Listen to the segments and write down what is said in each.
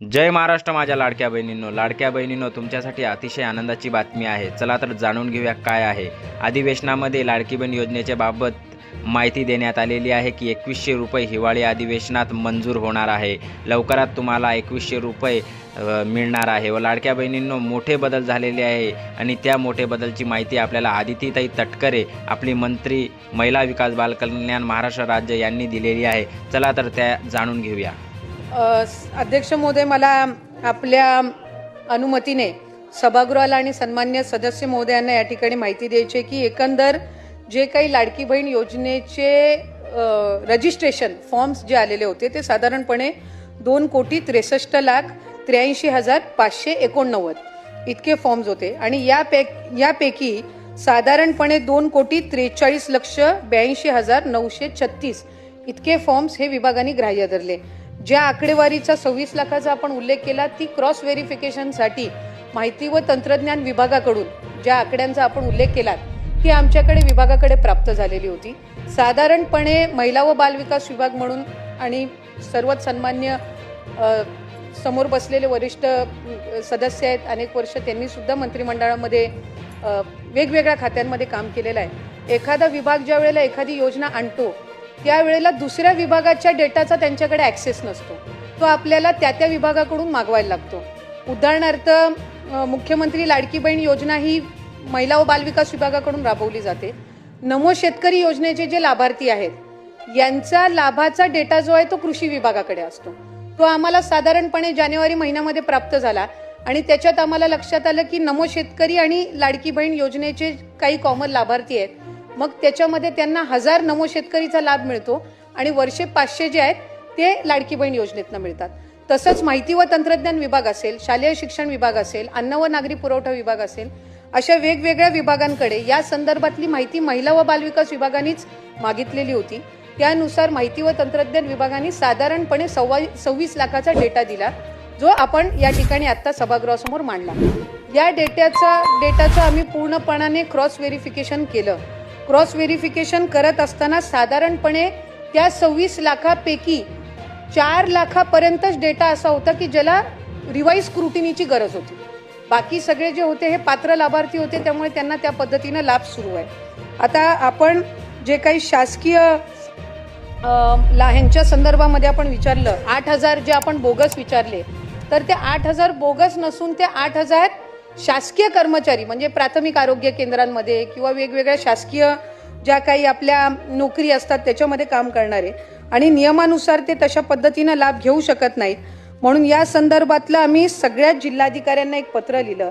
जय महाराष्ट्र माझ्या लाडक्या बहिणींनो. लाडक्या बहिणींनो तुमच्यासाठी अतिशय आनंदाची बातमी आहे. चला तर जाणून घेऊया काय आहे. अधिवेशनामध्ये लाडकी बहीण योजनेच्या बाबत माहिती देण्यात आलेली आहे की एकवीसशे रुपये हिवाळी अधिवेशनात मंजूर होणार आहे. लवकरात तुम्हाला एकवीसशे रुपये मिळणार आहे. व लाडक्या बहिणींनो मोठे बदल झालेले आहे आणि त्या मोठे बदलची माहिती आपल्याला आदितीताई तटकरे आपली मंत्री महिला विकास बालकल्याण महाराष्ट्र राज्य यांनी दिलेली आहे. चला तर त्या जाणून घेऊया. अध्यक्ष महोदय मला आपल्या अनुमतीने सभागृहाला आणि सन्मान्य सदस्य महोदयांना या ठिकाणी माहिती द्यायची आहे की एकंदर जे काही लाडकी बहीण योजनेचे रजिस्ट्रेशन फॉर्म्स जे आलेले होते ते साधारणपणे दोन कोटी त्रेसष्ट लाख त्र्याऐंशी हजार पाचशे एकोणनव्वद इतके फॉर्म्स होते. आणि यापेक यापैकी साधारणपणे दोन कोटी त्रेचाळीस लक्ष ब्याऐंशी हजार नऊशे छत्तीस इतके फॉर्म्स हे विभागाने ग्राह्य धरले. ज्या आकडेवारीचा सव्वीस लाखाचा आपण उल्लेख केला ती क्रॉस व्हेरिफिकेशनसाठी माहिती व तंत्रज्ञान विभागाकडून ज्या आकड्यांचा आपण उल्लेख केला ती आमच्याकडे विभागाकडे प्राप्त झालेली होती. साधारणपणे महिला व बालविकास विभाग म्हणून आणि सर्वच सन्मान्य समोर बसलेले वरिष्ठ सदस्य आहेत अनेक वर्ष त्यांनी सुद्धा मंत्रिमंडळामध्ये वेगवेगळ्या खात्यांमध्ये काम केलेलं आहे. एखादा विभाग ज्या वेळेला एखादी योजना आणतो त्यावेळेला दुसऱ्या विभागाच्या डेटाचा त्यांच्याकडे ॲक्सेस नसतो. तो आपल्याला त्या त्या विभागाकडून मागवायला लागतो. उदाहरणार्थ मुख्यमंत्री लाडकी बहीण योजना ही महिला व बालविकास विभागाकडून राबवली जाते. नमो शेतकरी योजनेचे जे लाभार्थी आहेत यांचा लाभाचा डेटा जो आहे तो कृषी विभागाकडे असतो. तो आम्हाला साधारणपणे जानेवारी महिन्यामध्ये प्राप्त झाला आणि त्याच्यात आम्हाला लक्षात आलं की नमो शेतकरी आणि लाडकी बहीण योजनेचे काही कॉमन लाभार्थी आहेत मग त्याच्यामध्ये त्यांना हजार नमो शेतकरीचा लाभ मिळतो आणि वर्षे पाचशे जे आहेत ते लाडकी बहीण योजनेतनं मिळतात. तसंच माहिती व तंत्रज्ञान विभाग असेल शालेय शिक्षण विभाग असेल अन्न व नागरी पुरवठा विभाग असेल अशा वेगवेगळ्या विभागांकडे या संदर्भातली माहिती महिला व बालविकास विभागानेच मागितलेली होती. त्यानुसार माहिती व तंत्रज्ञान विभागाने साधारणपणे सव्वा सव्वीस लाखाचा डेटा दिला जो आपण या ठिकाणी आत्ता सभागृहासमोर मांडला. या डेट्याचा डेटाचं आम्ही पूर्णपणाने क्रॉस व्हेरिफिकेशन केलं. क्रॉस व्हेरिफिकेशन करत असताना साधारणपणे त्या सव्वीस लाखापैकी चार लाखापर्यंतच डेटा असा होता की ज्याला रिवाईज स्क्रुटिनीची गरज होती. बाकी सगळे जे होते हे पात्र लाभार्थी होते त्यामुळे त्यांना त्या पद्धतीनं लाभ सुरू आहे. आता आपण जे काही शासकीय ला ह्यांच्या संदर्भामध्ये आपण विचारलं आठ हजार जे आपण बोगस विचारले तर ते आठ हजार बोगस नसून ते आठ हजार शासकीय कर्मचारी म्हणजे प्राथमिक आरोग्य केंद्रांमध्ये किंवा वेगवेगळ्या शासकीय ज्या काही आपल्या नोकरी असतात त्याच्यामध्ये काम करणारे आणि नियमानुसार ते तशा पद्धतीनं लाभ घेऊ शकत नाहीत. म्हणून या संदर्भातलं आम्ही सगळ्या जिल्हाधिकाऱ्यांना एक पत्र लिहिलं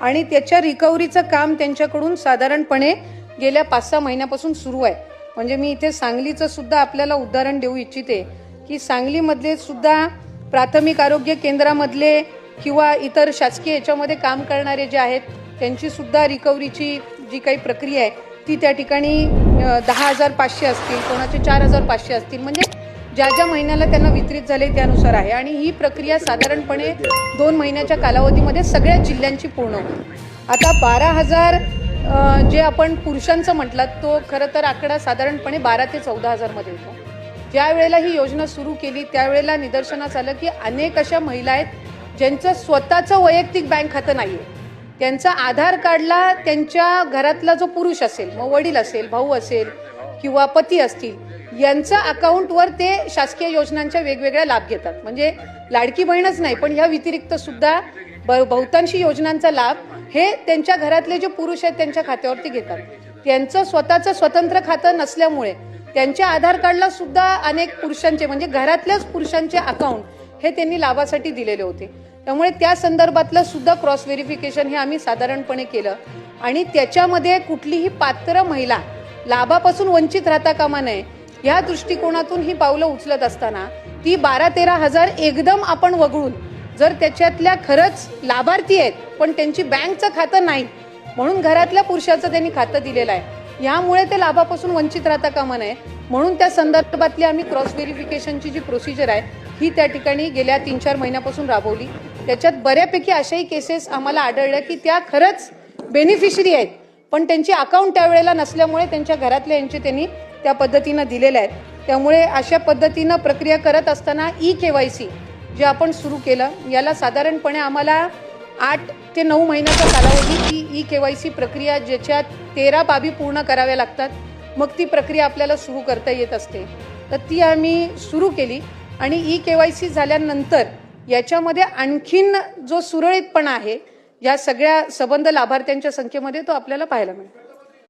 आणि त्याच्या रिकव्हरीचं काम त्यांच्याकडून साधारणपणे गेल्या पाच सहा महिन्यापासून सुरू आहे. म्हणजे मी इथे सांगलीचं सुद्धा आपल्याला उदाहरण देऊ इच्छिते की सांगलीमधले सुद्धा प्राथमिक आरोग्य केंद्रामधले किंवा इतर शासकीय याच्यामध्ये काम करणारे जे आहेत त्यांची सुद्धा रिकव्हरीची जी काही प्रक्रिया आहे ती त्या ठिकाणी दहा हजार पाचशे असतील कोणाचे चार हजार पाचशे असतील म्हणजे ज्या ज्या महिन्याला त्यांना वितरित झाले त्यानुसार आहे. आणि ही प्रक्रिया साधारणपणे दोन महिन्याच्या कालावधीमध्ये सगळ्या जिल्ह्यांची पूर्ण होईल. आता बारा हजार जे आपण पुरुषांचं म्हटलं तो खरं तर आकडा साधारणपणे बारा ते चौदा हजारमध्ये येतो. ज्या वेळेला ही योजना सुरू केली त्यावेळेला निदर्शनास आलं की अनेक अशा महिला आहेत ज्यांचं स्वतःचं वैयक्तिक बँक खातं नाही आहे त्यांचा आधार कार्डला त्यांच्या घरातला जो पुरुष असेल मग वडील असेल भाऊ असेल किंवा पती असतील यांचा अकाउंटवर ते शासकीय योजनांच्या वेगवेगळ्या लाभ घेतात. म्हणजे लाडकी बहीणच नाही पण ह्या व्यतिरिक्त सुद्धा ब- बहुतांशी योजनांचा लाभ हे त्यांच्या घरातले जे पुरुष आहेत त्यांच्या खात्यावरती घेतात. त्यांचं स्वतःचं स्वतंत्र खातं नसल्यामुळे त्यांच्या आधार कार्डला सुद्धा अनेक पुरुषांचे म्हणजे घरातल्याच पुरुषांचे अकाउंट हे त्यांनी लाभासाठी दिलेले होते. त्यामुळे त्या संदर्भातलं सुद्धा क्रॉस व्हेरिफिकेशन हे आम्ही साधारणपणे केलं. आणि त्याच्यामध्ये कुठलीही पात्र महिला लाभापासून वंचित राहता कामा नये या दृष्टिकोनातून ही पावलं उचलत असताना ती बारा तेरा हजार एकदम आपण वगळून जर त्याच्यातल्या खरंच लाभार्थी आहेत पण त्यांची बँकचं खातं नाही म्हणून घरातल्या पुरुषाचं त्यांनी खातं दिलेलं आहे. यामुळे ते लाभापासून वंचित राहता कामा नये म्हणून त्या संदर्भातली आम्ही क्रॉस व्हेरिफिकेशनची जी प्रोसिजर आहे ही त्या ठिकाणी गेल्या तीन चार महिन्यापासून राबवली. त्याच्यात बऱ्यापैकी अशाही केसेस आम्हाला आढळल्या की त्या खरंच बेनिफिशरी आहेत. पण त्यांची अकाउंट त्यावेळेला नसल्यामुळे त्यांच्या घरातल्या यांचे त्यांनी त्या पद्धतीनं दिलेल्या आहेत. त्यामुळे अशा पद्धतीनं प्रक्रिया करत असताना ई के वाय सी जे आपण सुरू केलं याला साधारणपणे आम्हाला आठ ते नऊ महिन्याचा कालावधी ती ई के वाय सी प्रक्रिया ज्याच्यात तेरा बाबी पूर्ण कराव्या लागतात मग ती प्रक्रिया आपल्याला सुरू करता येत असते. तर ती आम्ही सुरू केली आणि ई के वाय सी झाल्यानंतर याच्यामध्ये आणखीन जो सुरळीतपणा आहे या सगळ्या सबंध लाभार्थ्यांच्या संख्येमध्ये तो आपल्याला पाहायला मिळेल